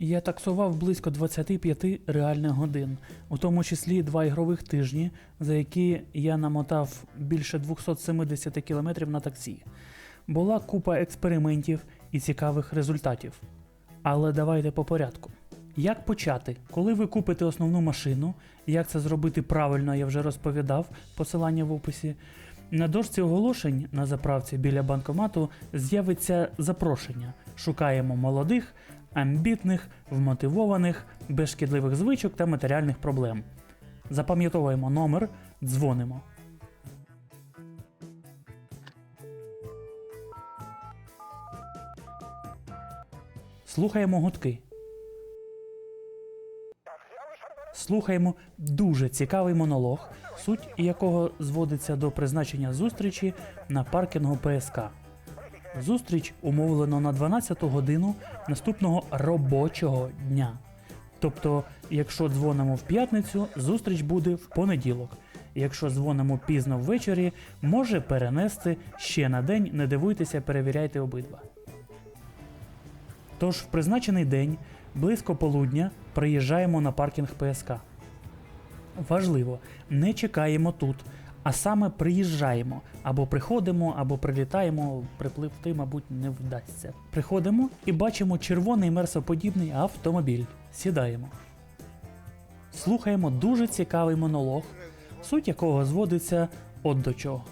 Я таксував близько 25 реальних годин, у тому числі два ігрових тижні, за які я намотав більше 270 км на таксі. Була купа експериментів і цікавих результатів. Але давайте по порядку. Як почати? Коли ви купите основну машину, як це зробити правильно, я вже розповідав, посилання в описі. На дошці оголошень на заправці біля банкомату з'явиться запрошення. Шукаємо молодих, амбітних, вмотивованих, без шкідливих звичок та матеріальних проблем. Запам'ятовуємо номер, дзвонимо. Слухаємо гудки. Слухаємо дуже цікавий монолог, суть якого зводиться до призначення зустрічі на паркінгу ПСК. Зустріч умовлено на 12 годину наступного робочого дня. Тобто, якщо дзвонимо в п'ятницю, зустріч буде в понеділок. Якщо дзвонимо пізно ввечері, може перенести ще на день, не дивуйтеся, перевіряйте обидва. Тож в призначений день, близько полудня, приїжджаємо на паркінг ПСК. Важливо, не чекаємо тут, а саме приїжджаємо. Або приходимо, або прилітаємо, припливти, мабуть, не вдасться. Приходимо і бачимо червоний мерсоподібний автомобіль. Сідаємо. Слухаємо дуже цікавий монолог, суть якого зводиться от до чого.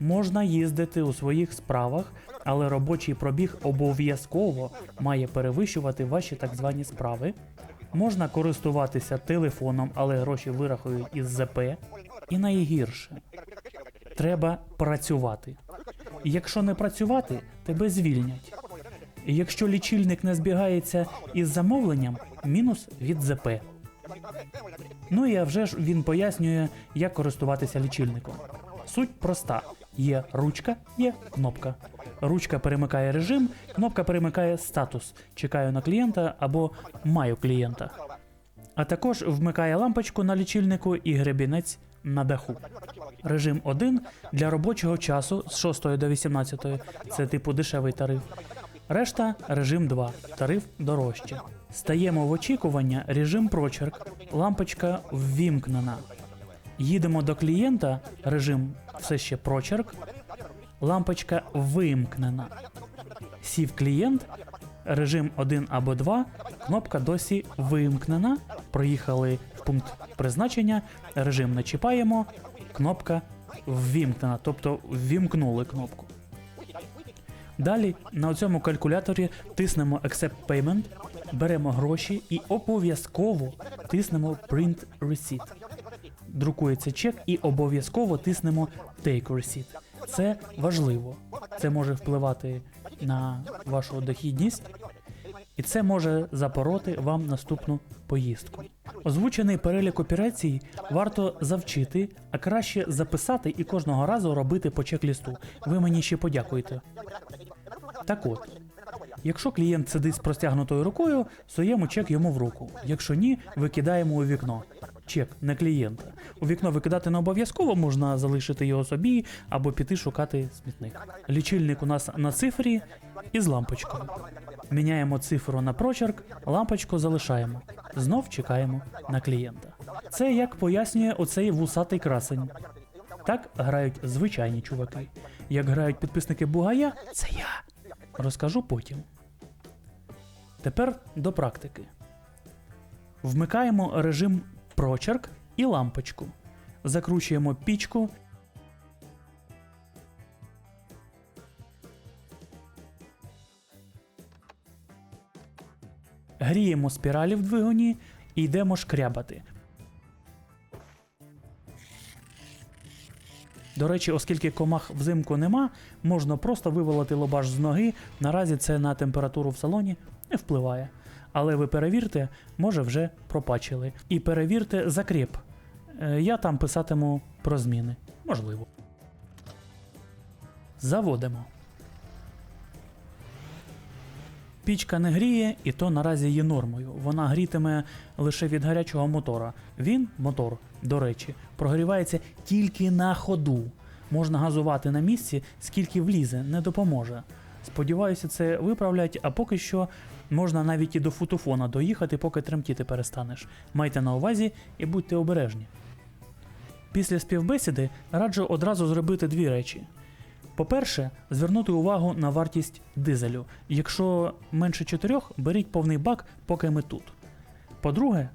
Можна їздити у своїх справах, але робочий пробіг обов'язково має перевищувати ваші так звані справи. Можна користуватися телефоном, але гроші вирахують із ЗП. І найгірше треба працювати. Якщо не працювати, тебе звільнять. Якщо лічильник не збігається із замовленням, мінус від ЗП. Ну і а вже ж він пояснює, як користуватися лічильником. Суть проста: є ручка, є кнопка. Ручка перемикає режим, кнопка перемикає статус. Чекаю на клієнта або маю клієнта. А також вмикає лампочку на лічильнику і гребінець на даху. Режим 1 для робочого часу з 6 до 18, це типу дешевий тариф. Решта режим 2, тариф дорожче. Стаємо в очікування, режим прочерк, лампочка ввімкнена. Їдемо до клієнта, режим все ще прочерк, лампочка вимкнена. Сів клієнт, режим 1 або 2, кнопка досі вимкнена. Проїхали в пункт призначення, режим не чіпаємо, кнопка ввімкнена, тобто ввімкнули кнопку. Далі на цьому калькуляторі тиснемо Accept Payment, беремо гроші і обов'язково тиснемо Print Receipt. Друкується чек і обов'язково тиснемо Take Receipt. Це важливо. Це може впливати на вашу дохідність, і це може запороти вам наступну поїздку. Озвучений перелік операцій варто завчити, а краще записати і кожного разу робити по чек-лісту. Ви мені ще подякуєте. Так от, якщо клієнт сидить з простягнутою рукою, суємо чек йому в руку. Якщо ні, викидаємо у вікно. Чек не клієнта. У вікно викидати не обов'язково, можна залишити його собі або піти шукати смітник. Лічильник у нас на цифрі і з лампочкою. Міняємо цифру на прочерк, лампочку залишаємо. Знов чекаємо на клієнта. Це як пояснює оцей вусатий красень. Так грають звичайні чуваки. Як грають підписники Бугая, це я. Розкажу потім. Тепер до практики. Вмикаємо режим прочерк і лампочку. Закручуємо пічку. Гріємо спіралі в двигуні і йдемо шкрябати. До речі, оскільки комах взимку нема, можна просто вивалити лобаш з ноги. Наразі це на температуру в салоні не впливає. Але ви перевірте, може вже пропачили. І перевірте закріп. Е, Я там писатиму про зміни. Можливо. Заводимо. Пічка не гріє, і то наразі є нормою. Вона грітиме лише від гарячого мотора. Він, мотор, до речі, прогрівається тільки на ходу. Можна газувати на місці, скільки влізе, не допоможе. Сподіваюся, це виправлять, а поки що Можна навіть і до футофона доїхати, поки тремтіти перестанеш. Майте на увазі і будьте обережні. Після співбесіди раджу одразу зробити дві речі. По-перше, звернути увагу на вартість дизелю. Якщо менше 4, беріть повний бак, поки ми тут. По-друге,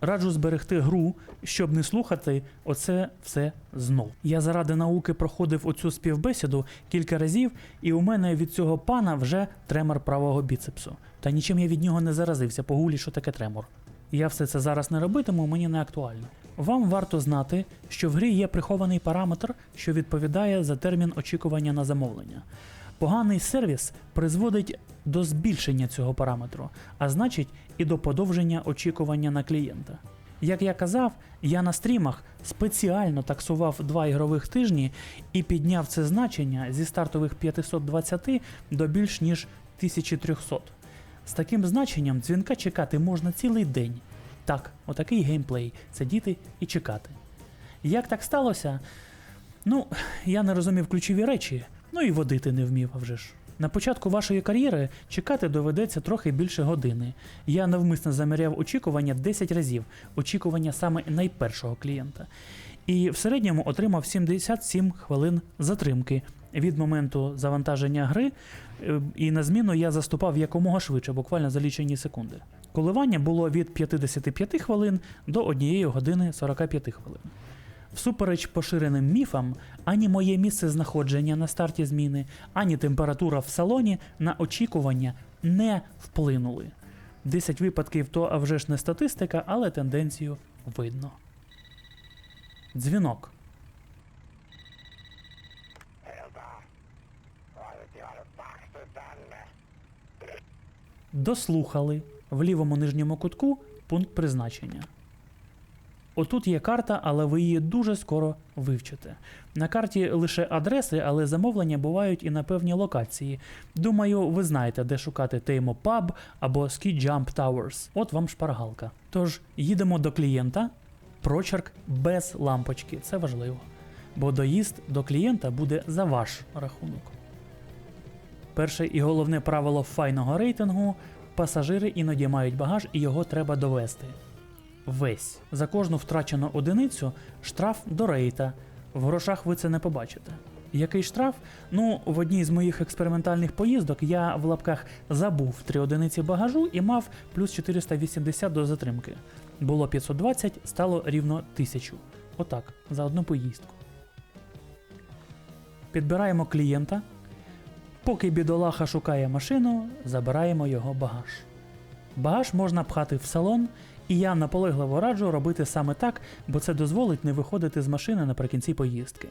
раджу зберегти гру, щоб не слухати оце все знов. Я заради науки проходив оцю співбесіду кілька разів, і у мене від цього пана вже тремор правого біцепсу. Та нічим я від нього не заразився, погулі, що таке тремор. Я все це зараз не робитиму, мені не актуально. Вам варто знати, що в грі є прихований параметр, що відповідає за термін очікування на замовлення. Поганий сервіс призводить до збільшення цього параметру, а значить і до подовження очікування на клієнта. Як я казав, я на стрімах спеціально таксував два ігрових тижні і підняв це значення зі стартових 520 до більш ніж 1300. З таким значенням дзвінка чекати можна цілий день. Так, отакий геймплей сидіти і чекати. Як так сталося? Ну, я не розумів ключові речі, ну і водити не вмів, а вже ж. На початку вашої кар'єри чекати доведеться трохи більше години. Я навмисно заміряв очікування 10 разів, очікування саме найпершого клієнта. І в середньому отримав 77 хвилин затримки від моменту завантаження гри, і на зміну я заступав якомога швидше, буквально за лічені секунди. Коливання було від 55 хвилин до 1 години 45 хвилин. Всупереч поширеним міфам, ані моє місце знаходження на старті зміни, ані температура в салоні на очікування не вплинули. 10 випадків то а вже ж не статистика, але тенденцію видно. Дзвінок. Дослухали в лівому нижньому кутку пункт призначення. Отут є карта, але ви її дуже скоро вивчите. На карті лише адреси, але замовлення бувають і на певні локації. Думаю, ви знаєте, де шукати Tamo Pub або Ski Jump Towers. От вам шпаргалка. Тож їдемо до клієнта, прочерк без лампочки. Це важливо. Бо доїзд до клієнта буде за ваш рахунок. Перше і головне правило файного рейтингу пасажири іноді мають багаж і його треба довести. Весь. За кожну втрачену одиницю штраф до рейта. В грошах ви це не побачите. Який штраф? Ну, в одній з моїх експериментальних поїздок я в лапках забув три одиниці багажу і мав плюс 480 до затримки. Було 520, стало рівно 1000. Отак, за одну поїздку. Підбираємо клієнта. Поки бідолаха шукає машину, забираємо його багаж. Багаж можна пхати в салон, і я наполегливо раджу робити саме так, бо це дозволить не виходити з машини наприкінці поїздки.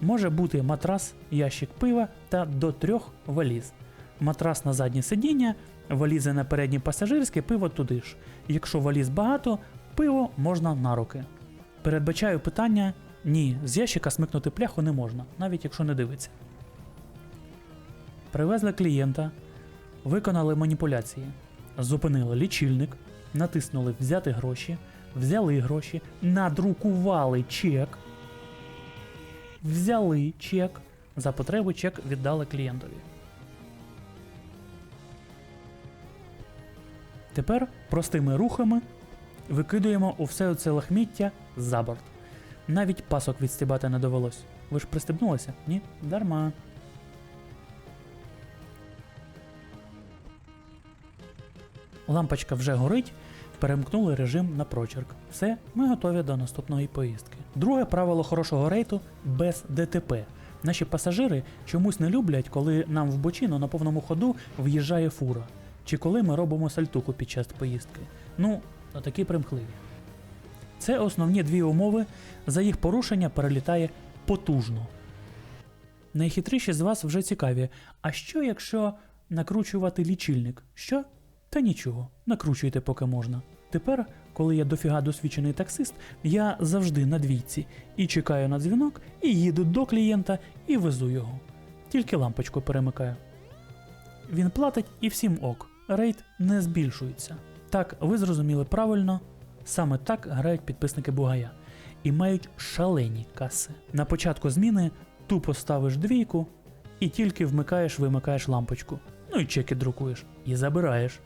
Може бути матрас, ящик пива та до трьох валіз. Матрас на заднє сидіння, валізи на переднє пасажирське, пиво туди ж. Якщо валіз багато, пиво можна на руки. Передбачаю питання: ні, з ящика смикнути пляху не можна, навіть якщо не дивиться. Привезли клієнта, виконали маніпуляції, зупинили лічильник, натиснули взяти гроші, взяли гроші, надрукували чек, взяли чек, за потреби чек віддали клієнтові. Тепер простими рухами викидуємо у все це лахміття за борт. Навіть пасок відстібати не довелось. Ви ж пристебнулися? Ні? Дарма. Лампочка вже горить, перемкнули режим на прочерк. Все, ми готові до наступної поїздки. Друге правило хорошого рейту без ДТП. Наші пасажири чомусь не люблять, коли нам в бочину на повному ходу в'їжджає фура, чи коли ми робимо сальтуху під час поїздки. Ну, такі примхливі. Це основні дві умови. За їх порушення перелітає потужно. Найхитріші з вас вже цікаві. А що якщо накручувати лічильник? Що? Та нічого, накручуйте поки можна. Тепер, коли я дофіга досвідчений таксист, я завжди на двійці і чекаю на дзвінок, і їду до клієнта і везу його. Тільки лампочку перемикаю. Він платить і всім ок. Рейд не збільшується. Так, ви зрозуміли правильно, саме так грають підписники Бугая. І мають шалені каси. На початку зміни тупо ставиш двійку і тільки вмикаєш, вимикаєш лампочку. ну і чеки друкуєш і забираєш.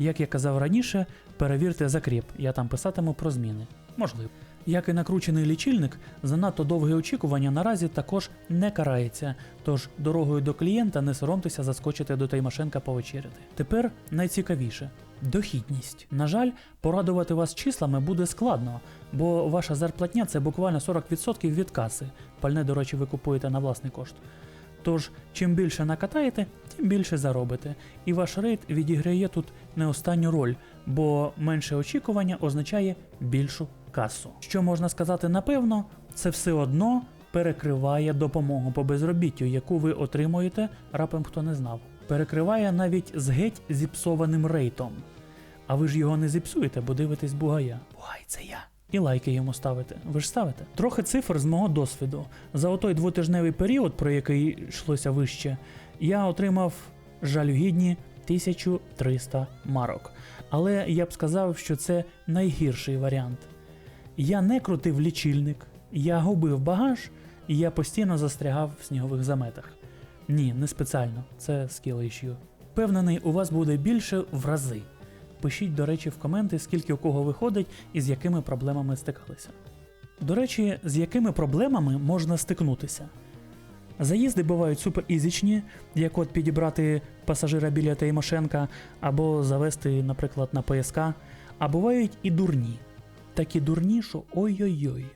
Як я казав раніше, перевірте закріп, я там писатиму про зміни. Можливо. Як і накручений лічильник, занадто довге очікування наразі також не карається, тож дорогою до клієнта не соромтеся заскочити до Таймашенка повечеряти. Тепер найцікавіше дохідність. На жаль, порадувати вас числами буде складно, бо ваша зарплатня це буквально 40% від каси. Пальне, до речі, ви купуєте на власний кошт. Тож, чим більше накатаєте, тим більше заробите. І ваш рейд відіграє тут не останню роль, бо менше очікування означає більшу касу. Що можна сказати напевно, це все одно перекриває допомогу по безробіттю, яку ви отримуєте, рапом хто не знав. Перекриває навіть з геть зіпсованим рейтом. А ви ж його не зіпсуєте, бо дивитесь бугая. Бугай, це я. І лайки йому ставите. Ви ж ставите? Трохи цифр з мого досвіду. За отой двотижневий період, про який йшлося вище, я отримав жалюгідні 1300 марок. Але я б сказав, що це найгірший варіант. Я не крутив лічильник, я губив багаж, і я постійно застрягав в снігових заметах. Ні, не спеціально, це skill issue. Впевнений, у вас буде більше в рази. Пишіть, до речі, в коменти, скільки у кого виходить і з якими проблемами стикалися. До речі, з якими проблемами можна стикнутися. Заїзди бувають супер ізічні, як от підібрати пасажира біля Тимошенка або завести, наприклад, на ПСК, а бувають і дурні. Такі дурні, що ой-ой-ой.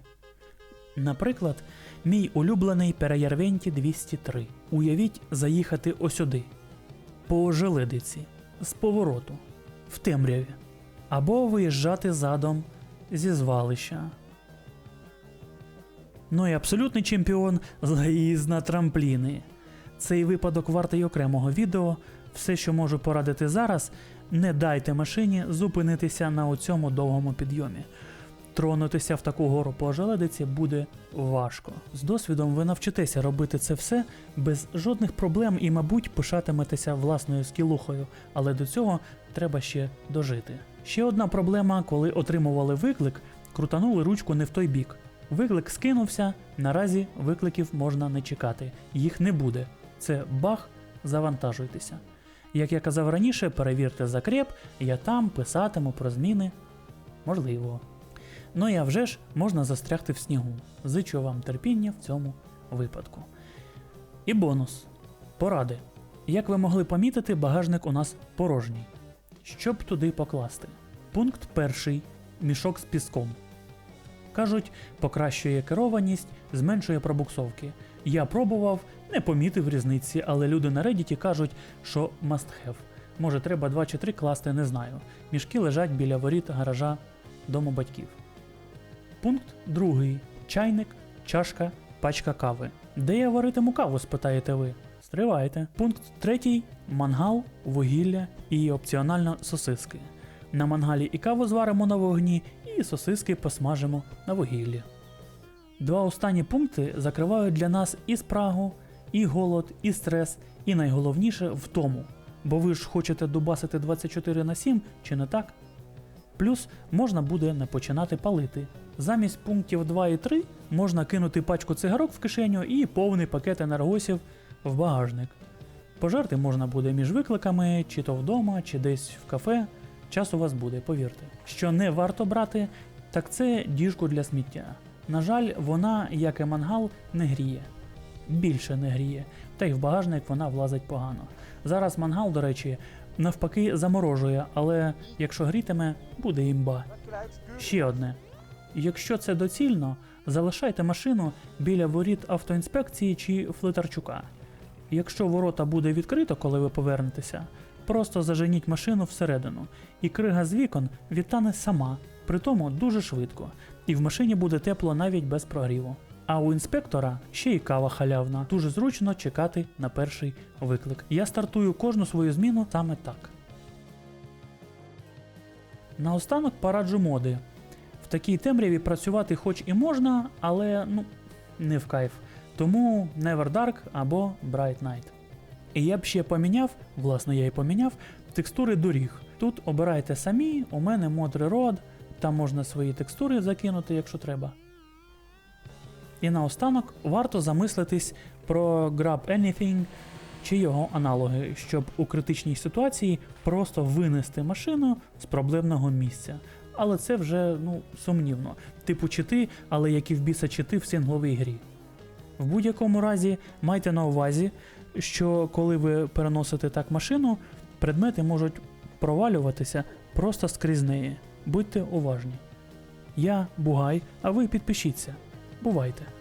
Наприклад, мій улюблений Переярвенті 203. Уявіть заїхати осюди, по Желедиці, з повороту, в темряві, або виїжджати задом зі звалища. Ну і абсолютний чемпіон заїзд на трампліни. Цей випадок вартий окремого відео. Все, що можу порадити зараз, не дайте машині зупинитися на оцьому довгому підйомі. Тронутися в таку гору по ожеледиці буде важко. З досвідом ви навчитеся робити це все без жодних проблем і, мабуть, пишатиметеся власною скілухою, але до цього треба ще дожити. Ще одна проблема, коли отримували виклик, крутанули ручку не в той бік. Виклик скинувся, наразі викликів можна не чекати, їх не буде. Це баг, завантажуйтеся. Як я казав раніше, перевірте закреп, я там писатиму про зміни. Можливо. Ну і а вже ж можна застрягти в снігу. Зичу вам терпіння в цьому випадку. І бонус. Поради. Як ви могли помітити, багажник у нас порожній. Що б туди покласти? Пункт перший мішок з піском. Кажуть, покращує керованість, зменшує пробуксовки. Я пробував, не помітив різниці, але люди на Reddit кажуть, що must have. Може, треба 2 чи 3 класти, не знаю. Мішки лежать біля воріт гаража дому батьків. Пункт другий. Чайник, чашка, пачка кави. Де я варитиму каву, спитаєте ви? Стривайте. Пункт третій. Мангал, вугілля і опціонально сосиски. На мангалі і каву зваримо на вогні, і сосиски посмажимо на вугіллі. Два останні пункти закривають для нас і спрагу, і голод, і стрес, і найголовніше втому. Бо ви ж хочете дубасити 24 на 7, чи не так? Плюс можна буде не починати палити. Замість пунктів 2 і 3 можна кинути пачку цигарок в кишеню і повний пакет енергосів в багажник. Пожарти можна буде між викликами, чи то вдома, чи десь в кафе. Час у вас буде, повірте. Що не варто брати, так це діжку для сміття. На жаль, вона, як і мангал, не гріє. Більше не гріє, та й в багажник вона влазить погано. Зараз мангал, до речі, навпаки заморожує, але якщо грітиме, буде імба. Ще одне. Якщо це доцільно, залишайте машину біля воріт автоінспекції чи Флитарчука. Якщо ворота буде відкрито, коли ви повернетеся, просто заженіть машину всередину, і крига з вікон відтане сама, притому дуже швидко, і в машині буде тепло навіть без прогріву. А у інспектора ще й кава халявна, дуже зручно чекати на перший виклик. Я стартую кожну свою зміну саме так. Наостанок пораджу моди. В такій темряві працювати хоч і можна, але ну, не в кайф. Тому Never Dark або Bright Night. І я б ще поміняв, власне, я і поміняв, текстури доріг. Тут обирайте самі, у мене мод Reroad, там можна свої текстури закинути, якщо треба. І наостанок варто замислитись про Grab Anything чи його аналоги, щоб у критичній ситуації просто винести машину з проблемного місця. Але це вже ну сумнівно. Типу чити, але які в біса чити в сингловій грі. В будь-якому разі майте на увазі, що коли ви переносите так машину, предмети можуть провалюватися просто скрізь неї. Будьте уважні. Я Бугай, а ви підпишіться. Бувайте!